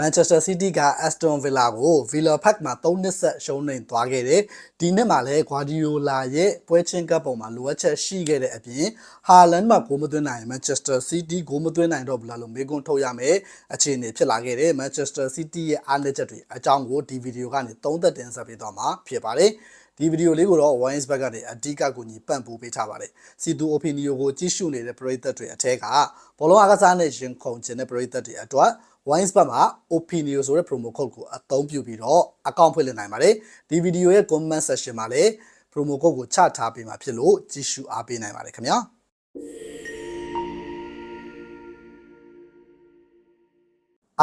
Manchester City က Aston Villa ကို Villa Park မှာ3နှစ်ဆက်ရှုံးနိမ့်သွားခဲ့တယ်။ဒီနှစ်မှာလည်း Guardiola ရဲ့ပွဲချင်းကပ်ပုံမှာလိုအပ်ချက်ရှိခဲ့တဲ့အပြင် Haaland မှာဂိုးမသွင်းနိုင်ရင် Manchester City ဂိုးမသွင်းနိုင်တော့ဘူးလားလို့မေးခွန်းထုတ်ရမယ်အခြေအနေဖြစ်လာခဲ့တယ်။ Manchester City ရဲ့အားနည်းချက်တွေအကြောင်းကိုဒီဗီဒီယိုကနေသုံးသပ်တင်ဆက်ပေးသွားမှာဖြစ်ပါတယ်။ ဒီဗီဒီယိုလေးကိုတော့ Wines Back ကနေအဓိကကူညီပံ့ပိုးပေးထားပါတယ်။စီတူ opinion ကိုကြည့်ရှုနေတဲ့ပရိသတ်တွေအထက်ကဘောလုံးအားကစားနဲ့ရင်ခုန်ခြင်းတဲ့ပရိသတ်တွေအတွက် Wines Back မှာ opinion ဆိုတဲ့ promo code ကိုအသုံးပြုပြီးတော့ account ဖွင့်လှစ်နိုင်ပါတယ်။ဒီဗီဒီယိုရဲ့ comment section မှာလည်း promo code ကိုချထားပေးမှာဖြစ်လို့ကြည့်ရှုအားပေးနိုင်ပါတယ်ခင်ဗျာ။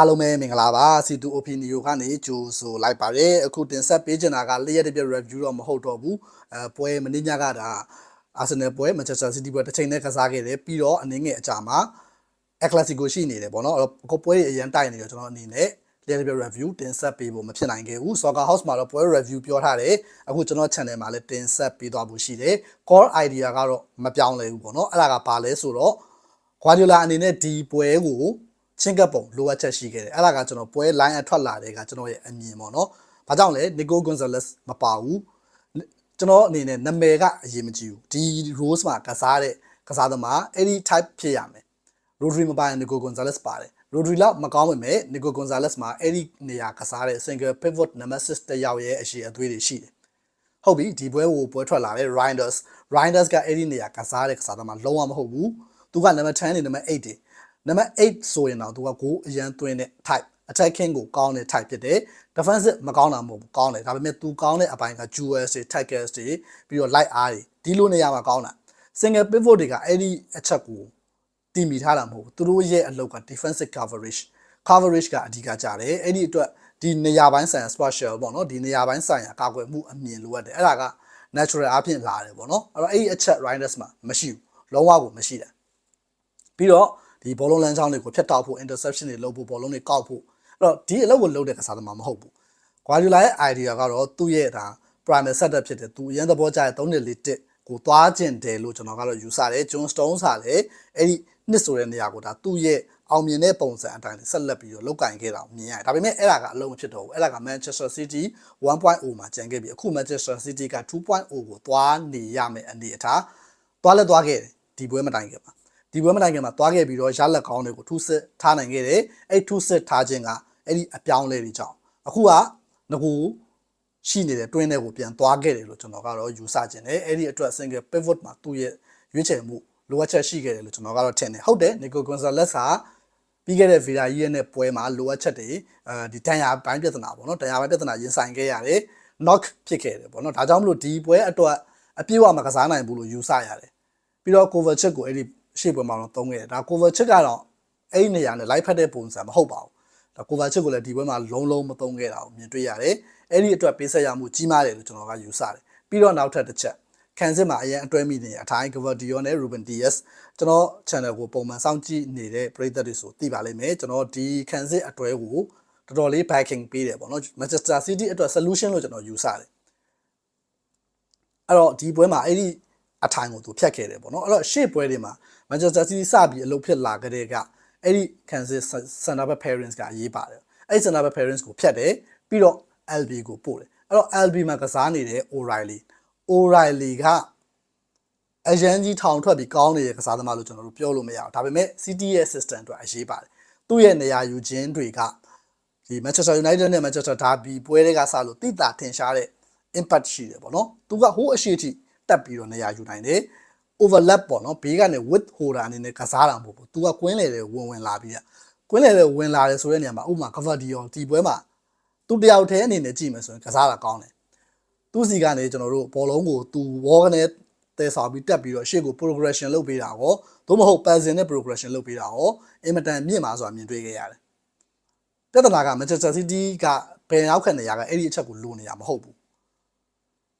အားလုံးပဲမင်္ဂလာပါစီတူ opinion ကနေကြိုဆိုလိုက်ပါတယ်အခုတင်ဆက်ပေးချင်တာကလျက်တစ်ပြက် review တော့မဟုတ်တော့ဘူးအဲပွဲမင်းညကဒါအာဆင်နယ်ပွဲမန်ချက်စတာစီးတီးပွဲတစ်ချိန်နဲ့ကစားခဲ့တယ်ပြီးတော့အနေငယ်အကြမှာအက်ကလစီကိုရှိနေတယ်ပေါ့နော်အဲ့တော့ကိုပွဲတွေအရင်တိုက်နေတော့ကျွန်တော်အနေနဲ့လျက်တစ်ပြက် review တင်ဆက်ပေးဖို့မဖြစ်နိုင်ခဲ့ဘူး Soccer House မှာတော့ပွဲ review ပြောထားတယ်အခုကျွန်တော် channel မှာလည်းတင်ဆက်ပေးသွားဖို့ရှိတယ် core idea ကတော့မပြောင်းလဲဘူးပေါ့နော်အဲ့ဒါကဘာလဲဆိုတော့ Guardiola အနေနဲ့ဒီပွဲကို ချင်းကပ်ပုံလိုအပ်ချက်ရှိခဲ့တယ်အဲ့ဒါကကျွန်တော်ပွဲ line အထွက်လာတဲ့ကကျွန်တော်ရဲ့အမြင်ပေါ့နော်ဘာကြောင့်လဲ Nico Gonzalez မပါဘူးကျွန်တော်အနေနဲ့နာမည်ကအရေးမကြီးဘူးဒီ Rose မှာကစားတဲ့ကစားသမားအဲ့ဒီ type ဖြစ်ရမယ် Rodri မပါရင် Nico Gonzalez ပါတယ် Rodri လောက်မကောင်းပေမဲ့ Nico Gonzalez မှာအဲ့ဒီနေရာကစားတဲ့ single pivot nemesis တစ်ယောက်ရဲ့အရှိအသွေးတွေရှိတယ်ဟုတ်ပြီဒီပွဲကိုပွဲထွက်လာတဲ့ Rinders Rinders ကအဲ့ဒီနေရာကစားတဲ့ကစားသမားလုံးဝမဟုတ်ဘူးသူကနံပါတ်10နဲ့နံပါတ်8တွေ နံပါတ်8ဆိုရင်တော့သူကကိုအရန်သွင်းတဲ့ type attacking ကိုကောင်းတဲ့ type ဖြစ်တယ် defensive မကောင်းတာမဟုတ်ဘူးကောင်းတယ်ဒါပေမဲ့သူကောင်းတဲ့အပိုင်းက jewels တွေ tackles တွေပြီးတော့ light R တွေဒီလိုနေရာမှာကောင်းတာ single pivot တွေကအဲ့ဒီအချက်ကိုတည်မိထားတာမဟုတ်ဘူးသူတို့ရဲ့အလုပ်က defensive coverage coverage ကအဓိကကြတယ်အဲ့ဒီအတွက်ဒီနေရာပိုင်းဆိုင်ရာ special ပေါ့နော်ဒီနေရာပိုင်းဆိုင်ရာကာကွယ်မှုအမြင်လိုအပ်တယ်အဲ့ဒါက natural အဖြစ်လာတယ်ပေါ့နော်အဲ့တော့အဲ့ဒီအချက် Riders မှာမရှိဘူးလုံးဝကိုမရှိတာပြီးတော့ ဒီဘောလုံးလမ်းကြောင်းတွေကိုဖျက်တောက်ဖို့ interception တွေလုပ်ဖို့ဘောလုံးတွေကောက်ဖို့အဲ့တော့ဒီအလုပ်ကိုလုပ်တဲ့ကစားသမားမဟုတ်ဘူး Guardiola ရဲ့ idea ကတော့သူ့ရဲ့ဒါ primary setup ဖြစ်တယ်သူအရင်သဘောကျတဲ့3နှစ်လေးတစ်ကိုသွားကျင်တယ်လို့ကျွန်တော်ကတော့ယူဆတယ် John Stones ဟာလည်းအဲ့ဒီနှစ်ဆိုတဲ့နေရာကိုဒါသူ့ရဲ့အောင်မြင်တဲ့ပုံစံအတိုင်းဆက်လက်ပြီးတော့လောက်ကင်ခဲ့တာမြင်ရတယ်ဒါပေမဲ့အဲ့ဒါကအလုံးမဖြစ်တော့ဘူးအဲ့ဒါက Manchester City 1.0မှာကျန်ခဲ့ပြီအခု Manchester City က2.0ကိုသွားနေရမယ်အနေအထားသွားလဲသွားခဲ့တယ်ဒီပွဲမတိုင်ခင်မှာ ဒီပွဲမတိုင်ခင်မှာသွားခဲ့ပြီးတော့ရလက်ကောင်းတွေကိုထူးစစ်ထားနိုင်ခဲ့တယ်အဲ့ထူးစစ်ထားခြင်းကအဲ့ဒီအပြောင်းလဲတွေကြောင့်အခုကငကူရှိနေတဲ့တွင်းတွေကိုပြန်သွားခဲ့တယ်လို့ကျွန်တော်ကတော့ယူဆခြင်းတယ်အဲ့ဒီအတွက် single pivot မှာသူ့ရဲ့ရွေးချယ်မှုလိုအပ်ချက်ရှိခဲ့တယ်လို့ကျွန်တော်ကတော့ထင်တယ်ဟုတ်တယ် Nico Gonzalez ဟာပြီးခဲ့တဲ့ဗီလာကြီးရဲ့ပွဲမှာလိုအပ်ချက်တွေအဲဒီတန်ရာပိုင်းပြဿနာပေါ့နော်တန်ရာပိုင်းပြဿနာရင်ဆိုင်ခဲ့ရတယ် knock ဖြစ်ခဲ့တယ်ပေါ့နော်ဒါကြောင့်မလို့ဒီပွဲအတွက်အပြည့်အဝမကစားနိုင်ဘူးလို့ယူဆရတယ်ပြီးတော့ cover check ကိုအဲ့ဒီ ရှေ့ပွဲမှာတော့သုံးခဲ့တယ်ဒါ cover check ကတော့အဲ့ဒီနေရာနဲ့ live ဖတ်တဲ့ပုံစံမဟုတ်ပါဘူးဒါ cover check ကိုလည်းဒီပွဲမှာလုံးလုံးမသုံးခဲ့တာကိုမြင်တွေ့ရတယ်အဲ့ဒီအတွက်ပေးဆက်ရမှုကြီးမားတယ်လို့ကျွန်တော်ကယူဆတယ်ပြီးတော့နောက်ထပ်တစ်ချက်ခံစစ်မှာအရင်အတွဲမိနေအထိုင်း Gavardio နဲ့ Ruben Dias ကျွန်တော် channel ကိုပုံမှန်စောင့်ကြည့်နေတဲ့ပရိသတ်တွေဆိုသိပါလိမ့်မယ်ကျွန်တော်ဒီခံစစ်အတွဲကိုတော်တော်လေး backing ပေးတယ်ပေါ့နော် Manchester City အတွက် solution လို့ကျွန်တော်ယူဆတယ်အဲ့တော့ဒီပွဲမှာအဲ့ဒီအထိုင်ကိုသူဖြတ်ခဲ့တယ်ပေါ့နော်အဲ့တော့ရှေ့ပွဲတွေမှာ Manchester City စပြီးအလုပ်ဖြစ်လာကြတဲ့ကအဲ့ဒီခံစစ် center back parents ကအရေးပါတယ်အဲ့ center back parents ကိုဖြတ်တယ်ပြီးတော့ LB ကိုပို့တယ်အဲ့တော့ LB မှာကစားနေတဲ့ O'Reilly O'Reilly ကအရန်ကြီးထောင်ထွက်ပြီးကောင်းနေတဲ့ကစားသမားလို့ကျွန်တော်တို့ပြောလို့မရအောင်ဒါပေမဲ့ City ရဲ့ system အတွက်အရေးပါတယ်သူ့ရဲ့နေရာယူခြင်းတွေကဒီ Manchester United နဲ့ Manchester Derby ပွဲတွေကစလို့တိတာထင်ရှားတဲ့ impact ရှိတယ်ပေါ့နော်သူကဟိုးအရှိထိတက်ပြီးတော့နေရာယူနိုင်တယ် overlap ပေါ့နော်ဘေးကနေ width holder အနေနဲ့ကစားတာမဟုတ်ဘူးသူကကွင်းလေတဲ့ဝင်ဝင်လာပြီးอ่ะကွင်းလေတဲ့ဝင်လာတယ်ဆိုတဲ့နေရာမှာဥပမာ cover dion ဒီပွဲမှာသူတယောက်တည်းအနေနဲ့ကြည့်မယ်ဆိုရင်ကစားတာကောင်းတယ်သူစီကနေကျွန်တော်တို့ဘောလုံးကိုသူ wall ကနေတဲဆောင်ပြီးတက်ပြီးတော့ရှေ့ကို progression လုပ်ပေးတာရောသို့မဟုတ် passing နဲ့ progression လုပ်ပေးတာရောအင်မတန်မြင့်မှာဆိုတာမြင်တွေ့ခဲ့ရတယ်ပြဿနာက Manchester City ကဘယ်ရောက်ခက်နေရကအဲ့ဒီအချက်ကိုလိုနေရမဟုတ်ဘူး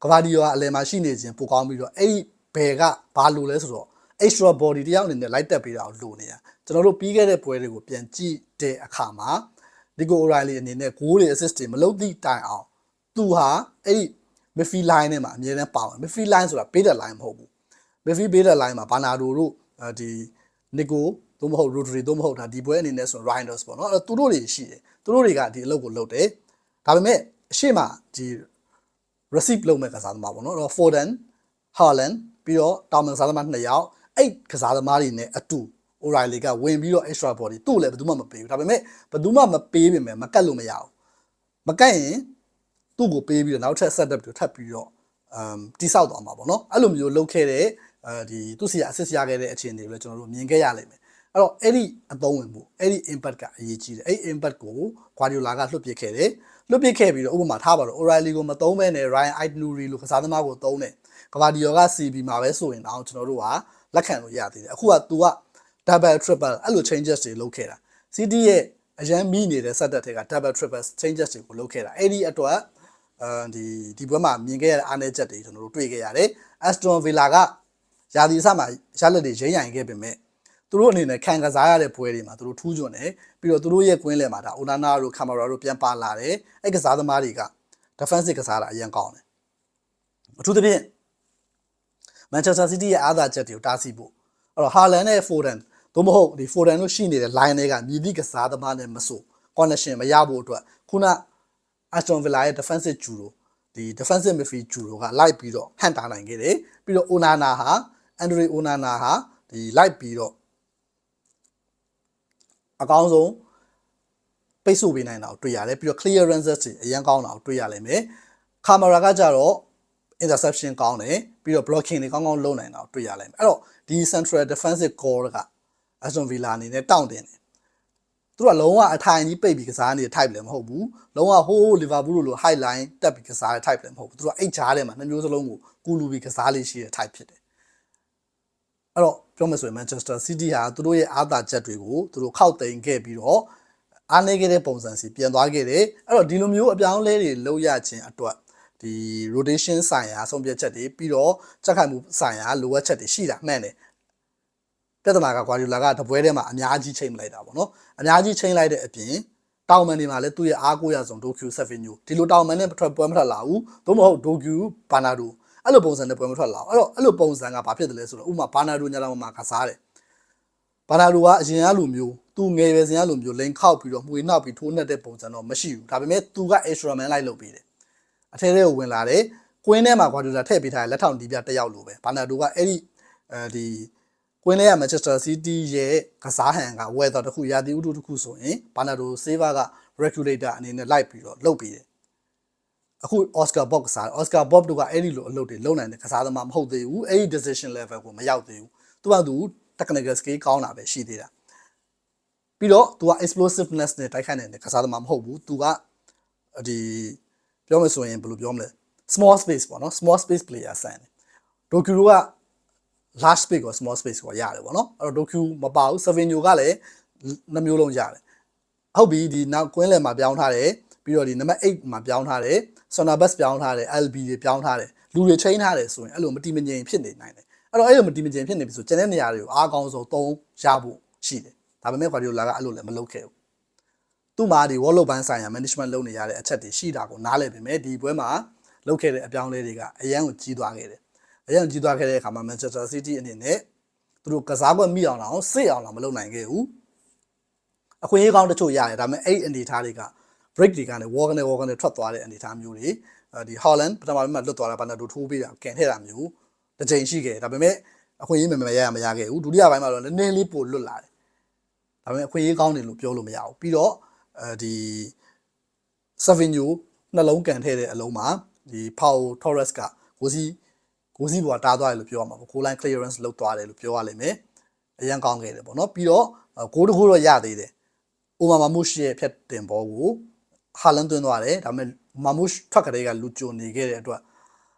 ကဘာဒီယိုကအလယ်မှာရှိနေခြင်းပိုကောင်းပြီးတော့အဲ့ဒီ ဘယ်ကဘာလိုလဲဆိုတော့ extra body တယောက်အနေနဲ့လိုက်တက်ပေးတာကိုလိုနေတာကျွန်တော်တို့ပြီးခဲ့တဲ့ပွဲတွေကိုပြန်ကြည့်တဲ့အခါမှာဒီကို O'Reilly အနေနဲ့ goal တွေ assist တွေမလုပ်သည့်တိုင်အောင်သူဟာအဲ့ဒီ midfield line နဲ့မှာအမြဲတမ်းပါဝင် midfield line ဆိုတာ base line မဟုတ်ဘူး midfield base line မှာဘာနာဒိုတို့ဒီ Nico သို့မဟုတ် Rotary သို့မဟုတ်ဒါဒီပွဲအနေနဲ့ဆို Riders ပေါ့နော်အဲ့တော့သူတို့တွေရှိတယ်သူတို့တွေကဒီအလုပ်ကိုလုပ်တယ်ဒါပေမဲ့အရှိမဒီ receive လုပ်မဲ့ကစားသမားပေါ့နော်အဲ့တော့ Foden Haaland ပြီးတော့တောင်မန်ကစားသမား2ယောက်အဲ့ကစားသမားတွေနဲ့အတူ O'Reilly ကဝင်ပြီးတော့ extra body သူ့လည်းဘယ်သူမှမပေးဘူးဒါပေမဲ့ဘယ်သူမှမပေးပြင်မဲ့မကတ်လို့မရဘူးမကတ်ရင်သူ့ကိုပေးပြီးတော့နောက်ထပ် setup တွေထပ်ပြီးတော့အမ်တိဆောက်သွားမှာပေါ့နော်အဲ့လိုမျိုးလုပ်ခဲ့တဲ့အဲဒီသူစီရ assist ရခဲ့တဲ့အခြေအနေတွေလည်းကျွန်တော်တို့မြင်ခဲ့ရလိမ့်မယ်အဲ့တော့အဲ့ဒီအသုံးဝင်မှုအဲ့ဒီ impact ကအရေးကြီးတယ်အဲ့ဒီ impact ကို Guardiola ကလွှတ်ပစ်ခဲ့တယ်လွှတ်ပစ်ခဲ့ပြီးတော့ဥပမာထားပါတော့ O'Reilly ကိုမသုံးဘဲနဲ့ Ryan Aitnuri လိုကစားသမားကိုသုံးတယ် Guardiola က CB မှာပဲဆိုရင်တော့ကျွန်တော်တို့ကလက်ခံလို့ရသေးတယ်အခုက तू က double triple အဲ့လို changes တွေလုပ်ခဲ့တာ City ရဲ့အရန်မိနေတဲ့ setup တွေက double triple changes တွေကိုလုပ်ခဲ့တာအဲ့ဒီအတွက်အဲဒီဒီဘက်မှာမြင်ခဲ့ရတဲ့အားနည်းချက်တွေကျွန်တော်တို့တွေ့ခဲ့ရတယ် Aston Villa ကရာသီအစမှာရလက်တွေရိမ့်ရိုင်ခဲ့ပေမဲ့သူတို့အနေနဲ့ခံကစားရတဲ့ပွဲတွေမှာသူတို့ထူးချွန်တယ်ပြီးတော့သူတို့ရဲ့ကွင်းလယ်မှာဒါ Onana တို့ Camara တို့ပြန်ပါလာတယ်အဲ့ကစားသမားတွေက defensive ကစားတာအရင်ကောင်းတယ်အထူးသဖြင့် Manchester City ရဲ့အားသာချက်တွေကိုတားဆီးဖို့အဲ့တော့ Haaland နဲ့ Foden သို့မဟုတ်ဒီ Foden တို့ရှိနေတဲ့ line တွေကမြည်သည့်ကစားသမားနဲ့မဆို connection မရဖို့အတွက်ခုန Aston Villa ရဲ့ defensive judo ဒီ defensive midfield judo ကလိုက်ပြီးတော့ဟန်တာနိုင်ခဲ့တယ်ပြီးတော့ Onana ဟာ Andre Onana ဟာဒီလိုက်ပြီးတော့အကောင်းဆုံးပိတ်ဆို့ပေးနိုင်တာကိုတွေ့ရတယ်ပြီးတော့ clearances တွေအရင်ကောင်းတာကိုတွေ့ရလိမ့်မယ် camera ကကြတော့ interception ကောင်းတယ်ပြီးတော့ blocking တွေကောင်းကောင်းလုပ်နိုင်တာကိုတွေ့ရလိမ့်မယ်အဲ့တော့ဒီ central defensive core က Aston Villa အနေနဲ့တောင့်တင်တယ်သူကလုံးဝအထိုင်ကြီးပိတ်ပြီးကစားနေတဲ့ type လည်းမဟုတ်ဘူးလုံးဝဟိုး Liverpool လို high line တက်ပြီးကစားတဲ့ type လည်းမဟုတ်ဘူးသူကအိတ်ချားထဲမှာနှစ်မျိုးစလုံးကိုကူလူပြီးကစားလေးရှိတဲ့ type ဖြစ်တယ်အဲ့တော့ပြောမယ်ဆိုရင် Manchester City ဟာသူတို့ရဲ့အားသာချက်တွေကိုသူတို့ခောက်သိမ်းခဲ့ပြီးတော့အားနည်းခဲ့တဲ့ပုံစံစီပြန်သွားခဲ့တယ်အဲ့တော့ဒီလိုမျိုးအပြောင်းအလဲတွေလုပ်ရခြင်းအတွက် ဒီ rotation ဆိုင်ရာဆုံးဖြတ်ချက်တွေပြီးတော့ချက်ခိုင်မှုဆိုင်ရာလိုအပ်ချက်တွေရှိတာမှန်တယ်ပြဿနာကကွာဒီလာကတပွဲထဲမှာအများကြီးချိန်မလိုက်တာပေါ့နော်အများကြီးချိန်လိုက်တဲ့အပြင်တောင်မန်တွေမှာလည်းသူ့ရဲ့အားကိုးရဆုံးဒိုကျူဆက်ဗင်ညိုဒီလိုတောင်မန်နဲ့ထွက်ပွဲမထွက်လာဘူးသို့မဟုတ်ဒိုကျူဘာနာဒိုအဲ့လိုပုံစံနဲ့ပွဲမထွက်လာဘူးအဲ့တော့အဲ့လိုပုံစံကဘာဖြစ်တယ်လဲဆိုတော့ဥမာဘာနာဒိုညလာမှာကစားတယ်ဘာနာဒိုကအရင်ကလိုမျိုးသူငယ်ရွယ်စဉ်ကလိုမျိုးလိန်ခောက်ပြီးတော့မှွေနှောက်ပြီးထိုးနှက်တဲ့ပုံစံတော့မရှိဘူးဒါပေမဲ့သူက extra man လိုက်လုပ်ပြီးတယ် အထဲထဲကိုဝင်လာတယ်ကွင်းထဲမှာကွာဒိုလာထည့်ပေးထားတဲ့လက်ထောင်ဒီပြတစ်ယောက်လိုပဲဘာနာဒိုကအဲ့ဒီအဲဒီကွင်းထဲက Manchester City ရဲ့ကစားဟန်က weather တခုရာသီဥတုတခုဆိုရင်ဘာနာဒို saver က regulator အနေနဲ့လိုက်ပြီးတော့လုပ်ပြီးတယ်အခု Oscar Bob ကစား Oscar Bob တို့ကအဲ့ဒီလိုအလုပ်တွေလုပ်နိုင်တဲ့ကစားသမားမဟုတ်သေးဘူးအဲ့ဒီ decision level ကိုမရောက်သေးဘူးသူကသူ technical skill ကောင်းတာပဲရှိသေးတာပြီးတော့သူက explosiveness နဲ့တိုက်ခိုက်နေတဲ့ကစားသမားမဟုတ်ဘူးသူကဒီ ပြောမယ်ဆိုရင်ဘယ်လိုပြောမလဲ small space ပေါ့နော် small space player ဆန်တယ်ဒိုကျူက large space ကို small space ကိုရတယ်ပေါ့နော်အဲ့တော့ docu မပါဘူး Savinio ကလည်းနှမျိုးလုံးရတယ်ဟုတ်ပြီဒီနောက်ကွင်းလယ်မှာပြောင်းထားတယ်ပြီးတော့ဒီနံပါတ်8မှာပြောင်းထားတယ် Sona Bus ပြောင်းထားတယ် LB တွေပြောင်းထားတယ်လူတွေချိန်ထားတယ်ဆိုရင်အဲ့လိုမတိမငြိမ်ဖြစ်နေနိုင်တယ်အဲ့တော့အဲ့လိုမတိမငြိမ်ဖြစ်နေပြီဆိုကျန်တဲ့နေရာတွေကိုအားကောင်းဆုံးသုံးရဖို့ရှိတယ်ဒါပေမဲ့ Guardiola ကအဲ့လိုလည်းမလုပ်ခဲ့ဘူး သူ့မှာဒီ wall ဘန်းဆိုင်ရာ management လုပ်နေရတဲ့အချက်တွေရှိတာကိုနားလည်ပေမဲ့ဒီပွဲမှာလုပ်ခဲ့တဲ့အပြောင်းလဲတွေကအရန်ကိုကြီးသွားခဲ့တယ်အရန်ကြီးသွားခဲ့တဲ့အခါမှာ Manchester City အနေနဲ့သူတို့ကစားကွက်မိအောင်တော့စစ်အောင်တော့မလုပ်နိုင်ခဲ့ဘူးအခွင့်အရေးကောင်းတချို့ရတယ်ဒါပေမဲ့အဲ့အနေထားတွေက break တွေကနေ walk နဲ့ walk နဲ့ထွက်သွားတဲ့အနေထားမျိုးတွေဒီ Holland ပထမပိုင်းမှာလွတ်သွားတာဘာနဲ့ဒိုထိုးပေးတာကန်ထည့်တာမျိုးတစ်ချိန်ရှိခဲ့ဒါပေမဲ့အခွင့်အရေးမမရရမရခဲ့ဘူးဒုတိယပိုင်းမှာတော့နည်းနည်းလေးပိုလွတ်လာတယ်ဒါပေမဲ့အခွင့်အရေးကောင်းတယ်လို့ပြောလို့မရဘူးပြီးတော့ အဲဒီ Savinho နှလုံးကန်ထည့်တဲ့အလုံးမှာဒီ Pau Torres ကကိုစီကိုစီပေါ်တားသွားတယ်လို့ပြောရမှာပေါ့ goal line clearance လုပ်သွားတယ်လို့ပြောရလိမ့်မယ်အရင်ကောင်းခဲ့တယ်ပေါ့နော်ပြီးတော့ဂိုးတစ်ခုတော့ရသေးတယ်အိုမာမာမုရှ်ရဲ့ဖြတ်တင်ဘောကိုဟာလန်သွင်းသွားတယ်ဒါပေမဲ့မာမုရှ်ထွက်ကလေးကလူကြုံနေခဲ့တဲ့အတွက်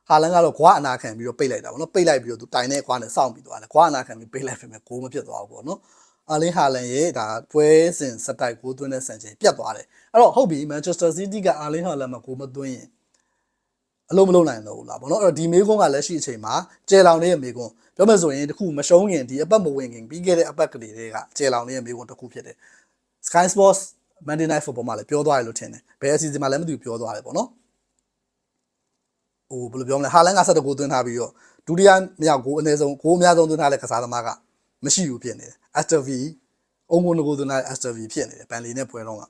ဟာလန်ကတော့ခွာအနာခံပြီးတော့ပိတ်လိုက်တာပေါ့နော်ပိတ်လိုက်ပြီးတော့သူတိုင်တဲ့ခွာနဲ့စောင့်ပြီးသွားတယ်ခွာအနာခံပြီးပိတ်လိုက်ပြင်မဲ့ဂိုးမဖြစ်သွားဘူးပေါ့နော် အာလင်းဟာလန်ရဲ့ဒါပွဲစဉ်စတိုက်ကိုသွင်းတဲ့ဆန်ချိန်ပြတ်သွားတယ်အဲ့တော့ဟုတ်ပြီမန်ချက်စတာစီးတီးကအာလင်းဟာလန်မှာဂိုးမသွင်းရင်အလုံးမလုံးနိုင်တော့ဘူးလားဗောနော်အဲ့တော့ဒီမေးခွန်းကလက်ရှိအချိန်မှာကျဲလောင်လေးရဲ့မေးခွန်းပြောမယ်ဆိုရင်တခုမရှုံးခင်ဒီအပတ်မဝင်ခင်ပြီးခဲ့တဲ့အပတ်ကလေးတွေကကျဲလောင်လေးရဲ့မေးခွန်းတစ်ခုဖြစ်တယ် Sky Sports Monday Night Football မှာလည်းပြောသွားတယ်လို့ထင်တယ်ဘယ်အစီအစဉ်မှာလည်းမသိဘူးပြောသွားတယ်ဗောနော်ဟိုဘယ်လိုပြောမလဲဟာလန်ကဆက်တကူသွင်းထားပြီးတော့ဒုတိယမြောက်ကိုအနည်းဆုံးကိုအများဆုံးသွင်းထားတဲ့ကစားသမားက မရှိဘူးဖြစ်နေတယ် Aston V အုံကိုငကိုသူနာ STV ဖြစ်နေတယ်ဘန်လီနဲ့ပွဲတော့ကအဲ့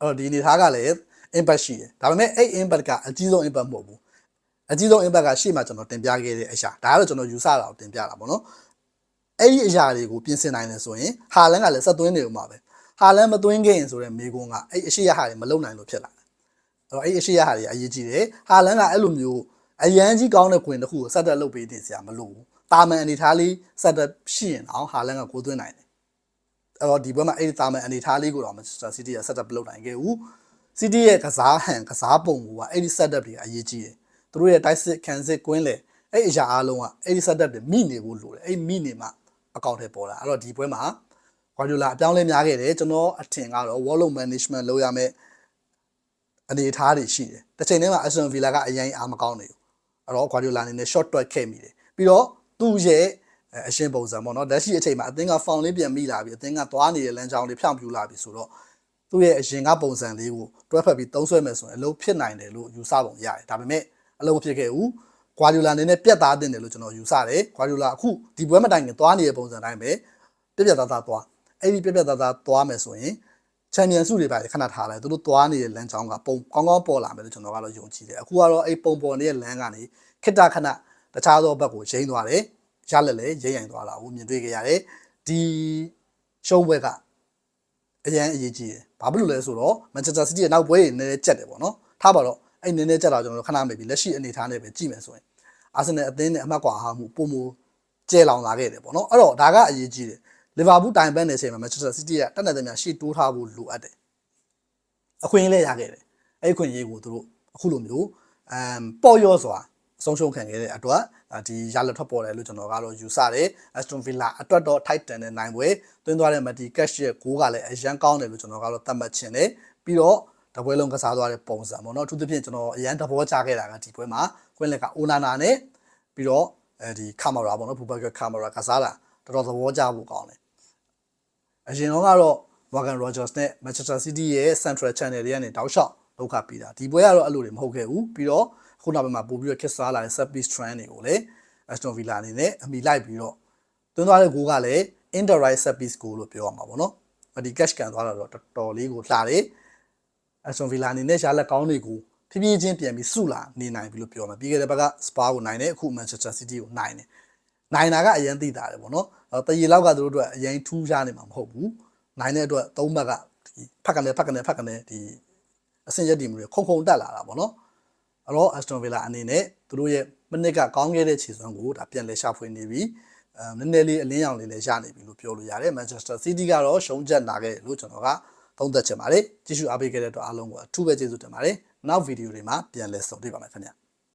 တော့ဒီအနေထားကလည်း impact ရှိတယ်ဒါပေမဲ့အဲ့ impact ကအကြီးဆုံး impact မဟုတ်ဘူးအကြီးဆုံး impact ကရှေ့မှာကျွန်တော်တင်ပြခဲ့တဲ့အရာဒါကတော့ကျွန်တော်ယူဆတာကိုတင်ပြတာပေါ့နော်အဲ့ဒီအရာတွေကိုပြင်ဆင်နိုင်တယ်ဆိုရင်ဟာလန်ကလည်းဆက်သွင်းနေဦးမှာပဲဟာလန်မသွင်းခဲ့ရင်ဆိုတဲ့မေကွန်းကအဲ့အရှိရဟာတွေမလုံနိုင်လို့ဖြစ်လာတယ်အဲ့တော့အဲ့အရှိရဟာတွေအရေးကြီးတယ်ဟာလန်ကအဲ့လိုမျိုးအရန်ကြီးကောင်းတဲ့ခွင်တစ်ခုကိုဆက်တက်လုပ်ပေးတင်စရာမလိုဘူး တာမန်အနေထားလေးဆက်တက်ရှိရင်အောင်ဟာလန်ကကိုသွင်းနိုင်တယ်အဲ့တော့ဒီဘက်မှာအဲ့ဒီတာမန်အနေထားလေးကိုတော့ Manchester City က setup လုပ်နိုင်ခဲ့ဘူး City ရဲ့ကစားဟန်ကစားပုံကအဲ့ဒီ setup တွေအရေးကြီးတယ်သူတို့ရဲ့တိုက်စစ်ခံစစ်ကွင်းလေအဲ့အရာအားလုံးကအဲ့ဒီ setup တွေမိနေဖို့လိုတယ်အဲ့မိနေမှအကောင့်ထဲပေါ်လာအဲ့တော့ဒီပွဲမှာ Guardiola အပြောင်းလဲများခဲ့တယ်ကျွန်တော်အထင်ကတော့ wall management လုပ်ရမယ်အနေအထားတွေရှိတယ်တစ်ချိန်တည်းမှာ Aston Villa ကအရင်အားမကောင်းနေဘူးအဲ့တော့ Guardiola အနေနဲ့ short တွက်ခဲ့မိတယ်ပြီးတော့ သူ့ရဲ့အရှင်ပုံစံပေါ့နော်လက်ရှိအချိန်မှာအသင်းက foul လေးပြန်မိလာပြီအသင်းကသွားနေတဲ့လမ်းကြောင်းလေးဖြောင်းပြူလာပြီဆိုတော့သူ့ရဲ့အရင်ကပုံစံလေးကိုတွဲဖက်ပြီးသုံးဆွဲမယ်ဆိုရင်အလုပ်ဖြစ်နိုင်တယ်လို့ယူဆပုံရတယ်ဒါပေမဲ့အလုပ်မဖြစ်ခဲ့ဘူးကွာဒီယိုလာအနေနဲ့ပြတ်သားတင်တယ်လို့ကျွန်တော်ယူဆတယ်ကွာဒီယိုလာအခုဒီပွဲမတိုင်ခင်သွားနေတဲ့ပုံစံတိုင်းပဲပြက်ပြက်သားသားသွားအဲ့ဒီပြက်ပြက်သားသားသွားမယ်ဆိုရင်ချန်ပီယံစုတွေပါခဏထားလိုက်သူတို့သွားနေတဲ့လမ်းကြောင်းကပုံကောင်းကောင်းပေါ်လာမယ်လို့ကျွန်တော်ကတော့ယုံကြည်တယ်အခုကတော့အဲ့ပုံပေါ်နေတဲ့လမ်းကနေခိတ္တခဏ တခြားသောဘက်ကိုရိမ့်သွားတယ်ရလက်လည်းရိမ့်ရိုင်သွားတာကိုမြင်တွေ့ကြရတယ်ဒီရှုံးဘက်ကအရန်အရေးကြီးတယ်ဘာဖြစ်လို့လဲဆိုတော့ Manchester City ရဲ့နောက်ပွဲတွေနည်းနည်းကြက်တယ်ပေါ့နော်ထားပါတော့အဲ့နည်းနည်းကြက်တာကျွန်တော်တို့ခဏမေးပြီးလက်ရှိအနေအထားနဲ့ပဲကြည့်မယ်ဆိုရင်အာဆင်နယ်အသင်းနဲ့အမှတ်ကွာအားမှုပုံမကျဲလောင်လာခဲ့တယ်ပေါ့နော်အဲ့တော့ဒါကအရေးကြီးတယ်လီဗာပူးတိုင်ပန်းနေချိန်မှာ Manchester City ကတက်နေတဲ့များရှေ့တိုးထားဖို့လိုအပ်တယ်အခွင့်အရေးလည်းရခဲ့တယ်အဲ့အခွင့်အရေးကိုသူတို့အခုလိုမျိုးအမ်ပေါ်ရောစွာ ဆုံးရှုံးခံခဲ့တဲ့အတွက်ဒီရလက်ထွက်ပေါ်တယ်လို့ကျွန်တော်ကတော့ယူဆတယ် Aston Villa အတွက်တော့ Titan နဲ့နိုင်ပွဲတွင်းသွားတဲ့ Mati Cash ရဲ့ဂိုးကလည်းအရန်ကောင်းတယ်လို့ကျွန်တော်ကတော့သတ်မှတ်ချင်တယ်ပြီးတော့တပွဲလုံးကစားသွားတဲ့ပုံစံပေါ့နော်အထူးသဖြင့်ကျွန်တော်အရန်တဘောချခဲ့တာကဒီပွဲမှာကွင်းလက်ကအိုနာနာနဲ့ပြီးတော့အဲဒီကာမရာပေါ့နော်ဘူဘက်ကကာမရာကစားတာတော်တော်သဘောကျဖို့ကောင်းတယ်အရင်တော့ကတော့ Morgan Rogers နဲ့ Manchester City ရဲ့ Central Channel တွေကနေတောက်လျှောက် လောက်ခပြီးတာဒီပွဲကတော့အဲ့လိုတွေမဟုတ်ခဲ့ဘူးပြီးတော့ခုနောက်ပိုင်းမှာပို့ပြီးတော့ခစ်စားလာတဲ့ set piece trend တွေကိုလည်း Aston Villa အနေနဲ့အမိလိုက်ပြီးတော့တွန်းသွားတဲ့ဂိုးကလည်း indirect set piece goal လို့ပြောရမှာပေါ့နော်ဒီ catch ကန်သွားတာတော့တော်တော်လေးကိုလှတယ် Aston Villa အနေနဲ့ရှားလက်ကောင်းတွေကိုဖြည်းဖြည်းချင်းပြန်ပြီးစုလာနေနိုင်ပြီလို့ပြောမှာပြီးခဲ့တဲ့ဘက်က Spa ကိုနိုင်တယ်အခု Manchester City ကိုနိုင်တယ်နိုင်တာကအရင်သိတာတယ်ပေါ့နော်တရေလောက်ကသူတို့အတွက်အရင်ထူးခြားနေမှာမဟုတ်ဘူးနိုင်တဲ့အတွက်သုံးဘက်ကဒီဖက်ကနေဖက်ကနေဖက်ကနေဒီ အဆင့်ရက်တည်မှုတွေခုံခုံတက်လာတာပေါ့နော်အဲ့တော့ Aston Villa အနေနဲ့သူတို့ရဲ့မနစ်ကကောင်းခဲ့တဲ့ခြေစွမ်းကိုဒါပြန်လဲရှာဖွေနေပြီအဲနည်းနည်းလေးအလင်းရောင်လေးလည်းရနေပြီလို့ပြောလို့ရတယ် Manchester City ကတော့ရှုံးချက်လာခဲ့တယ်လို့ကျွန်တော်ကသုံးသပ်ချင်ပါတယ်ကြည့်ရှုအားပေးခဲ့တဲ့အတွက်အားလုံးကိုအထူးပဲကျေးဇူးတင်ပါတယ်နောက်ဗီဒီယိုတွေမှာပြန်လည်ဆုံတွေ့ပါမယ်ခင်ဗျာ